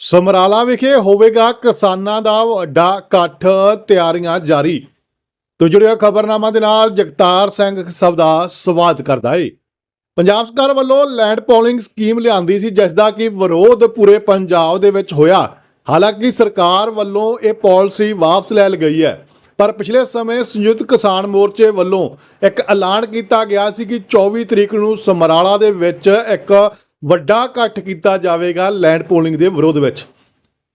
ਸਮਰਾਲਾ ਵਿਖੇ ਹੋਵੇਗਾ ਕਿਸਾਨਾਂ ਦਾ ਵੱਡਾ ਇਕੱਠ, ਤਿਆਰੀਆਂ ਜਾਰੀ। ਤੋਂ ਜੁੜਿਆ ਖਬਰਨਾਮਾ ਦੇ ਨਾਲ ਜਗਤਾਰ ਸਿੰਘ ਸਭ ਦਾ ਸਵਾਗਤ ਕਰਦਾ ਏ। ਪੰਜਾਬ ਸਰਕਾਰ ਵੱਲੋਂ ਲੈਂਡ ਪੋਲਿੰਗ ਸਕੀਮ ਲਿਆਂਦੀ ਸੀ ਜਿਸ ਦਾ ਕਿ ਵਿਰੋਧ ਪੂਰੇ ਪੰਜਾਬ ਦੇ ਵਿੱਚ ਹੋਇਆ। ਹਾਲਾਂਕਿ ਸਰਕਾਰ ਵੱਲੋਂ ਇਹ ਪਾਲਿਸੀ ਵਾਪਸ ਲੈ ਲਈ ਗਈ ਹੈ, ਪਰ ਪਿਛਲੇ ਸਮੇਂ ਸੰਯੁਕਤ ਕਿਸਾਨ ਮੋਰਚੇ ਵੱਲੋਂ ਇੱਕ ਐਲਾਨ ਕੀਤਾ ਗਿਆ ਸੀ ਕਿ 24 ਤਰੀਕ ਨੂੰ ਸਮਰਾਲਾ ਦੇ ਵਿੱਚ ਇੱਕ ਵੱਡਾ ਇਕੱਠ ਕੀਤਾ ਜਾਵੇਗਾ ਲੈਂਡ ਪੋਲਿੰਗ ਦੇ ਵਿਰੋਧ ਵਿੱਚ।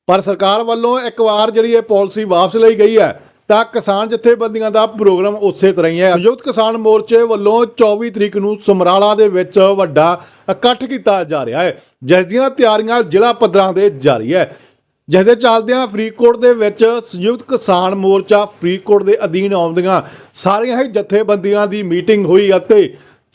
ਪਰ ਸਰਕਾਰ ਵੱਲੋਂ ਇੱਕ ਵਾਰ ਜਿਹੜੀ ਇਹ ਪਾਲਿਸੀ ਵਾਪਸ ਲਈ ਗਈ ਹੈ, ਤਾਂ ਕਿਸਾਨ ਜਥੇਬੰਦੀਆਂ ਦਾ ਪ੍ਰੋਗਰਾਮ ਉਸੇ ਤਰ੍ਹਾਂ ਹੀ ਹੈ। ਸੰਯੁਕਤ ਕਿਸਾਨ ਮੋਰਚੇ ਵੱਲੋਂ 24 ਤਰੀਕ ਨੂੰ ਸਮਰਾਲਾ ਦੇ ਵਿੱਚ ਵੱਡਾ ਇਕੱਠ ਕੀਤਾ ਜਾ ਰਿਹਾ ਹੈ, ਜਿਸ ਦੀਆਂ ਤਿਆਰੀਆਂ ਜ਼ਿਲ੍ਹਾ ਪੱਧਰਾਂ ਤੇ ਜਾਰੀ ਹੈ। ਜਿਸ ਦੇ ਚੱਲਦਿਆਂ ਫਰੀਦਕੋਟ ਦੇ ਵਿੱਚ ਸੰਯੁਕਤ ਕਿਸਾਨ ਮੋਰਚਾ ਫਰੀਦਕੋਟ ਦੇ ਅਧੀਨ ਆਉਂਦੀਆਂ ਸਾਰੀਆਂ ਹੀ ਜਥੇਬੰਦੀਆਂ ਦੀ ਮੀਟਿੰਗ ਹੋਈ ਅਤੇ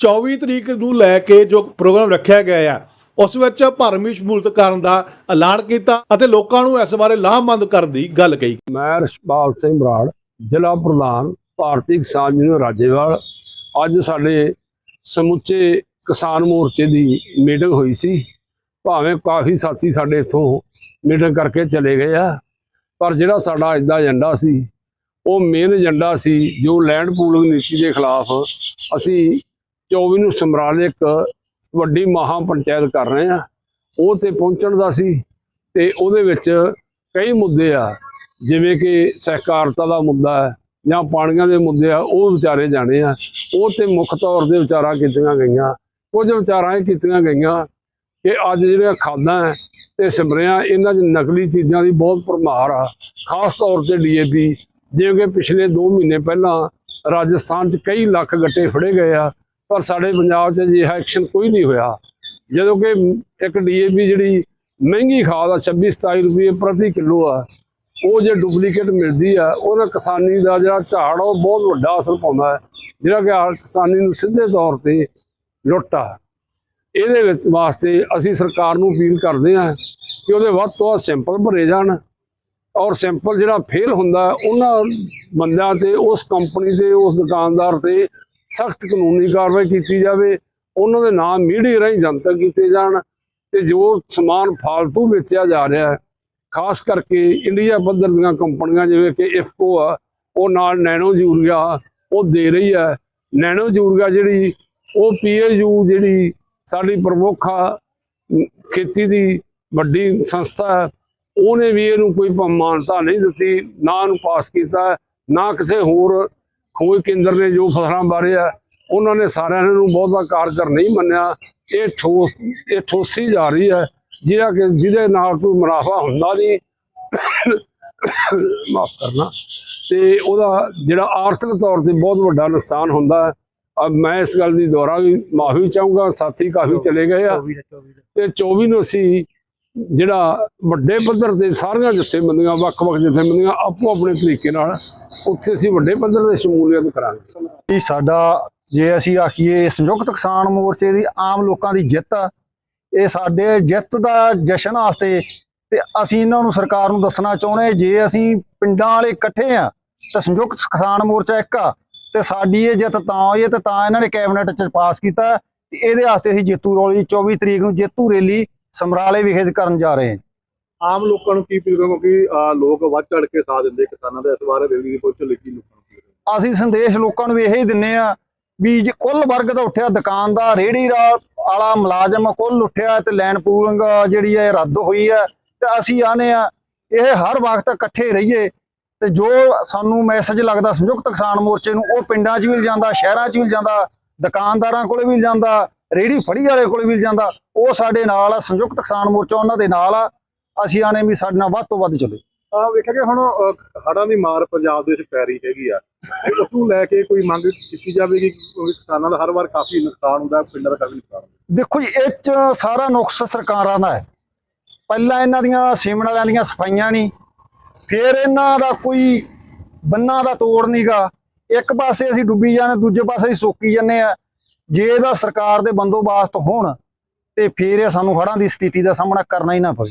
24 ਤਰੀਕ ਨੂੰ ਲੈ ਕੇ ਜੋ ਪ੍ਰੋਗਰਾਮ ਰੱਖਿਆ ਗਿਆ ਹੈ ਉਸ ਵਿੱਚ ਭਰਮੀ ਸ਼ਮੂਲਤ ਕਰਨ ਦਾ ਐਲਾਨ ਕੀਤਾ ਅਤੇ ਲੋਕਾਂ ਨੂੰ ਇਸ ਬਾਰੇ ਲਾਹਮੰਦ ਕਰਨ ਦੀ ਗੱਲ ਕਹੀ। ਮੈਂ ਰਸ਼ਪਾਲ ਸਿੰਘ ਬਰਾੜ ਜ਼ਿਲ੍ਹਾ ਪ੍ਰਧਾਨ, ਭਾਰਤੀ ਕਿਸਾਨ ਯੂਨੀਅਨ ਰਾਜੇਵਾਲ। ਅੱਜ ਸਾਡੇ ਸਮੁੱਚੇ ਕਿਸਾਨ ਮੋਰਚੇ ਦੀ ਮੀਟਿੰਗ ਹੋਈ ਸੀ। ਭਾਵੇਂ ਕਾਫੀ ਸਾਥੀ ਸਾਡੇ ਇੱਥੋਂ ਮੀਟਿੰਗ ਕਰਕੇ ਚਲੇ ਗਏ ਆ, ਪਰ ਜਿਹੜਾ ਸਾਡਾ ਅੱਜ ਦਾ ਏਜੰਡਾ ਸੀ, ਉਹ ਮੇਨ ਏਜੰਡਾ ਸੀ ਜੋ ਲੈਂਡ ਪੂਲਿੰਗ ਨੀਤੀ ਦੇ ਖਿਲਾਫ ਅਸੀਂ 24 ਨੂੰ ਸਮਰਾਲੇ ਇੱਕ ਵੱਡੀ ਮਹਾ ਪੰਚਾਇਤ ਕਰ ਰਹੇ ਆ। ਉਹ ਤੇ ਪਹੁੰਚਣ ਦਾ ਸੀ ਤੇ ਉਹਦੇ ਵਿੱਚ ਕਈ ਮੁੱਦੇ ਆ। ਜਿਵੇਂ ਕਿ ਸਹਿਕਾਰਤਾ ਦਾ ਮੁੱਦਾ ਹੈ ਜਾਂ ਪਾਣੀਆਂ ਦੇ ਮੁੱਦੇ ਆ, ਉਹ ਵਿਚਾਰੇ ਜਾਣੇ ਆ। ਉਹ ਤੇ ਮੁੱਖ ਤੌਰ ਤੇ ਵਿਚਾਰਾਂ ਕੀਤੀਆਂ ਗਈਆਂ। ਕੁਝ ਵਿਚਾਰਾਂ ਇਹ ਕੀਤੀਆਂ ਗਈਆਂ ਕਿ ਅੱਜ ਜਿਹੜੀਆਂ ਖਾਦਾਂ ਹੈ ਤੇ ਸਪਰੇਆਂ ਇਹਨਾਂ 'ਚ ਨਕਲੀ ਚੀਜ਼ਾਂ ਦੀ ਬਹੁਤ ਭਰਮਾਰ ਆ। ਖਾਸ ਤੌਰ ਤੇ ਡੀਏਪੀ ਜਿਵੇਂ ਕਿ ਪਿਛਲੇ 2 ਮਹੀਨੇ ਪਹਿਲਾਂ ਰਾਜਸਥਾਨ 'ਚ ਕਈ ਲੱਖ ਗੱਟੇ ਫੜੇ ਗਏ ਆ। ਪਰ ਸਾਡੇ ਪੰਜਾਬ 'ਚ ਅਜਿਹਾ ਐਕਸ਼ਨ ਕੋਈ ਨਹੀਂ ਹੋਇਆ। ਜਦੋਂ ਕਿ ਇੱਕ ਡੀਏਪੀ ਜਿਹੜੀ ਮਹਿੰਗੀ ਖਾਦ ਆ 26 27 ਰੁਪਏ ਪ੍ਰਤੀ ਕਿਲੋ ਆ, ਉਹ ਜੇ ਡੁਪਲੀਕੇਟ ਮਿਲਦੀ ਆ, ਉਹਦਾ ਕਿਸਾਨੀ ਦਾ ਜਿਹੜਾ ਝਾੜ ਆ, ਉਹ ਬਹੁਤ ਵੱਡਾ ਅਸਰ ਪਾਉਂਦਾ ਹੈ। ਜਿਹੜਾ ਕਿ ਆ ਕਿਸਾਨੀ ਨੂੰ ਸਿੱਧੇ ਤੌਰ ਤੇ ਲੁੱਟ ਆ। ਇਹਦੇ ਵਿੱਚ ਵਾਸਤੇ ਅਸੀਂ ਸਰਕਾਰ ਨੂੰ ਅਪੀਲ ਕਰਦੇ ਹਾਂ ਕਿ ਉਹਦੇ ਵੱਧ ਤੋਂ ਵੱਧ ਸੈਂਪਲ ਭਰੇ ਜਾਣ ਔਰ ਸੈਂਪਲ ਜਿਹੜਾ ਫੇਲ ਹੁੰਦਾ, ਉਹਨਾਂ ਬੰਦਿਆਂ ਤੇ, ਉਸ ਕੰਪਨੀ ਤੇ, ਉਸ ਦੁਕਾਨਦਾਰ ਤੇ ਸਖਤ ਕਾਨੂੰਨੀ ਕਾਰਵਾਈ ਕੀਤੀ ਜਾਵੇ ਉਹਨਾਂ ਦੇ ਨਾਮ ਮੀਡੀਆ ਰਾਹੀਂ ਜਨਤਕ ਕੀਤੇ ਜਾਣ ਤੇ ਜੋ ਸਮਾਨ ਫਾਲਤੂ ਵੇਚਿਆ ਜਾ ਰਿਹਾ ਹੈ। ਖਾਸ ਕਰਕੇ ਇੰਡੀਆ ਪੱਧਰ ਦੀਆਂ ਕੰਪਨੀਆਂ ਜਿਵੇਂ ਕਿ ਇਫਕੋ ਆ ਉਹ ਨਾਲ ਨੈਨੋ ਯੂਰੀਆ ਉਹ ਦੇ ਰਹੀ ਹੈ। ਨੈਨੋ ਯੂਰੀਆ ਜਿਹੜੀ ਉਹ ਪੀਏਯੂ ਜਿਹੜੀ ਸਾਡੀ ਪ੍ਰਮੁੱਖ ਆ, ਖੇਤੀ ਦੀ ਵੱਡੀ ਸੰਸਥਾ ਉਹਨੇ ਵੀ ਇਹਨੂੰ ਕੋਈ ਮਾਨਤਾ ਨਹੀਂ ਦਿੱਤੀ ਨਾ ਇਹਨੂੰ ਪਾਸ ਕੀਤਾ ਨਾ ਕਿਸੇ ਹੋਰ ਖੋਜ ਕੇਂਦਰ ਨੇ ਜੋ ਫਸਲਾਂ ਬਾਰੇ ਆ ਉਹਨਾਂ ਨੇ ਸਾਰਿਆਂ ਨੇ ਬਹੁਤਾ ਕਾਰਜਰ ਨਹੀਂ ਮੰਨਿਆ। ਇਹ ਠੋਸ ਇਹ ਠੋਸੀ ਜਾ ਰਹੀ ਹੈ ਜਿਹੜਾ ਕਿ ਜਿਹਦੇ ਨਾਲ ਕੋਈ ਮੁਨਾਫਾ ਹੁੰਦਾ ਨਹੀਂ। ਮਾਫ ਕਰਨਾ। ਤੇ ਉਹਦਾ ਜਿਹੜਾ ਆਰਥਿਕ ਤੌਰ ਤੇ ਬਹੁਤ ਵੱਡਾ ਨੁਕਸਾਨ ਹੁੰਦਾ ਹੈ। ਅਬ ਮੈਂ ਇਸ ਗੱਲ ਦੀ ਦੁਹਰਾ ਵੀ ਮਾਫੀ ਚਾਹੂੰਗਾ। ਸਾਥੀ ਕਾਫੀ ਚਲੇ ਗਏ ਆ। ਤੇ 24 ਨੂੰ ਅਸੀਂ ਜਿਹੜਾ ਵੱਡੇ ਪੱਧਰ ਤੇ ਸਾਰੀਆਂ ਜਥੇਬੰਦੀਆਂ ਵੱਖ-ਵੱਖ ਜਥੇਬੰਦੀਆਂ ਆਪੋ ਆਪਣੇ ਤਰੀਕੇ ਨਾਲ ਉੱਥੇ ਅਸੀਂ ਵੱਡੇ ਪੱਧਰ ਤੇ ਸ਼ਮੂਲੀਅਤ ਕਰਾਂਗੇ। ਕਿ ਸਾਡਾ ਜੇ ਅਸੀਂ ਆਖੀਏ ਸੰਯੁਕਤ ਕਿਸਾਨ ਮੋਰਚੇ ਦੀ ਆਮ ਲੋਕਾਂ ਦੀ ਜਿੱਤ ਇਹ ਸਾਡੇ ਜਿੱਤ ਦਾ ਜਸ਼ਨ ਵਾਸਤੇ ਤੇ ਅਸੀਂ ਇਹਨਾਂ ਨੂੰ ਸਰਕਾਰ ਨੂੰ ਦੱਸਣਾ ਚਾਹੁੰਦੇ ਜੇ ਅਸੀਂ ਪਿੰਡਾਂ ਵਾਲੇ ਇਕੱਠੇ ਆ, ਤਾਂ ਸੰਯੁਕਤ ਕਿਸਾਨ ਮੋਰਚਾ ਇੱਕ ਆ, ਤੇ ਸਾਡੀ ਇਹ ਜਿੱਤ ਤਾਂ ਹੋਈ ਤੇ ਤਾਂ ਇਹਨਾਂ ਨੇ ਕੈਬਨਿਟ ਚ ਪਾਸ ਕੀਤਾ ਤੇ ਇਹਦੇ ਵਾਸਤੇ ਅਸੀਂ ਜੇਤੂ ਰੋਲੀ 24 ਤਰੀਕ ਨੂੰ ਜੇਤੂ ਰੈਲੀ ਸਮਰਾਲੇ ਵਿਖੇ ਕਰਨ ਜਾ ਰਹੇ ਹਾਂ ਆਮ ਲੋਕਾਂ ਨੂੰ ਕੀ ਅਪੀਲ ਕਰੋ ਕਿਉਂਕਿ ਅਹ, ਲੋਕ ਵੱਧ ਚੜ ਕੇ ਸਾਥ ਦਿੰਦੇ ਕਿਸਾਨਾਂ ਦਾ ਇਸ ਬਾਰੇ ਰੈਲੀ ਦੀ ਪਹੁੰਚ ਲਿਖੀ ਲੋਕਾਂ ਨੂੰ। ਅਸੀਂ ਸੰਦੇਸ਼ ਲੋਕਾਂ ਨੂੰ ਇਹ ਹੀ ਦਿੰਨੇ ਆ ਵੀ ਜੇ ਕੁੱਲ ਵਰਗ ਦਾ ਉੱਠਿਆ ਦੁਕਾਨਦਾਰ ਰੇੜੀ ਰਾ- ਵਾਲਾ ਮੁਲਾਜ਼ਮ ਕੁੱਲ ਉੱਠਿਆ ਤੇ ਲੈਂਡ ਪੂਲਿੰਗ ਜਿਹੜੀ ਹੈ ਰੱਦ ਹੋਈ ਹੈ ਤੇ ਅਸੀਂ ਆਨੇ ਆ ਇਹ ਹਰ ਵਕਤ ਇਕੱਠੇ ਰਹੀਏ ਤੇ ਜੋ ਸਾਨੂੰ ਮੈਸੇਜ ਲੱਗਦਾ ਸੰਯੁਕਤ ਕਿਸਾਨ ਮੋਰਚੇ ਨੂੰ ਉਹ ਪਿੰਡਾਂ 'ਚ ਵੀ ਜਾਂਦਾ ਸ਼ਹਿਰਾਂ 'ਚ ਵੀ ਜਾਂਦਾ ਦੁਕਾਨਦਾਰਾਂ ਕੋਲੇ ਵੀ ਜਾਂਦਾ ਰੇੜੀ ਫੜੀ ਵਾਲੇ ਕੋਲੇ ਵੀ ਜਾਂਦਾ ਉਹ ਸਾਡੇ ਨਾਲ ਆ ਸੰਯੁਕਤ ਕਿਸਾਨ ਮੋਰਚਾ ਉਹਨਾਂ ਦੇ ਨਾਲ ਆ। ਅਸੀਂ ਆਨੇ ਵੀ ਸਾਡੇ ਨਾਲ ਵੱਧ ਤੋਂ ਵੱਧ ਚੱਲੇ। ਆਹ ਵੇਖਿਆ ਕਿ ਹੁਣ ਹੜ੍ਹਾਂ ਦੀ ਮਾਰ ਪੰਜਾਬ ਦੇ ਵਿੱਚ ਪੈ ਰਹੀ ਹੈਗੀ ਆ। ਉਸ ਨੂੰ ਲੈ ਕੇ ਕੋਈ ਮੰਗ ਕੀਤੀ ਜਾਵੇਗੀ? ਕਿਸਾਨਾਂ ਦਾ ਹਰ ਵਾਰ ਕਾਫੀ ਨੁਕਸਾਨ ਹੁੰਦਾ ਪਿੰਡਾਂ ਦਾ ਕਾਫੀ ਨੁਕਸਾਨ ਦੇਖੋ ਜੀ ਇਹ ਚ ਸਾਰਾ ਨੁਕਸ ਸਰਕਾਰਾਂ ਦਾ ਹੈ। ਪਹਿਲਾਂ ਇਹਨਾਂ ਦੀਆਂ ਸੀਮਨ ਵਾਲਿਆਂ ਦੀਆਂ ਸਫਾਈਆਂ ਨਹੀਂ। ਫਿਰ ਇਹਨਾਂ ਦਾ ਕੋਈ ਬੰਨਾ ਦਾ ਤੋੜ ਨਹੀਂਗਾ ਇੱਕ ਪਾਸੇ ਅਸੀਂ ਡੁੱਬੀ ਜਾਂਦੇ ਦੂਜੇ ਪਾਸੇ ਅਸੀਂ ਸੋਕੀ ਜਾਂਦੇ ਆ। ਜੇ ਇਹਦਾ ਸਰਕਾਰ ਦੇ ਬੰਦੋਬਸਤ ਹੋਣ ਤੇ ਫਿਰ ਇਹ ਸਾਨੂੰ ਹੜ੍ਹਾਂ ਦੀ ਸਥਿਤੀ ਦਾ ਸਾਹਮਣਾ ਕਰਨਾ ਹੀ ਨਾ ਪਵੇ।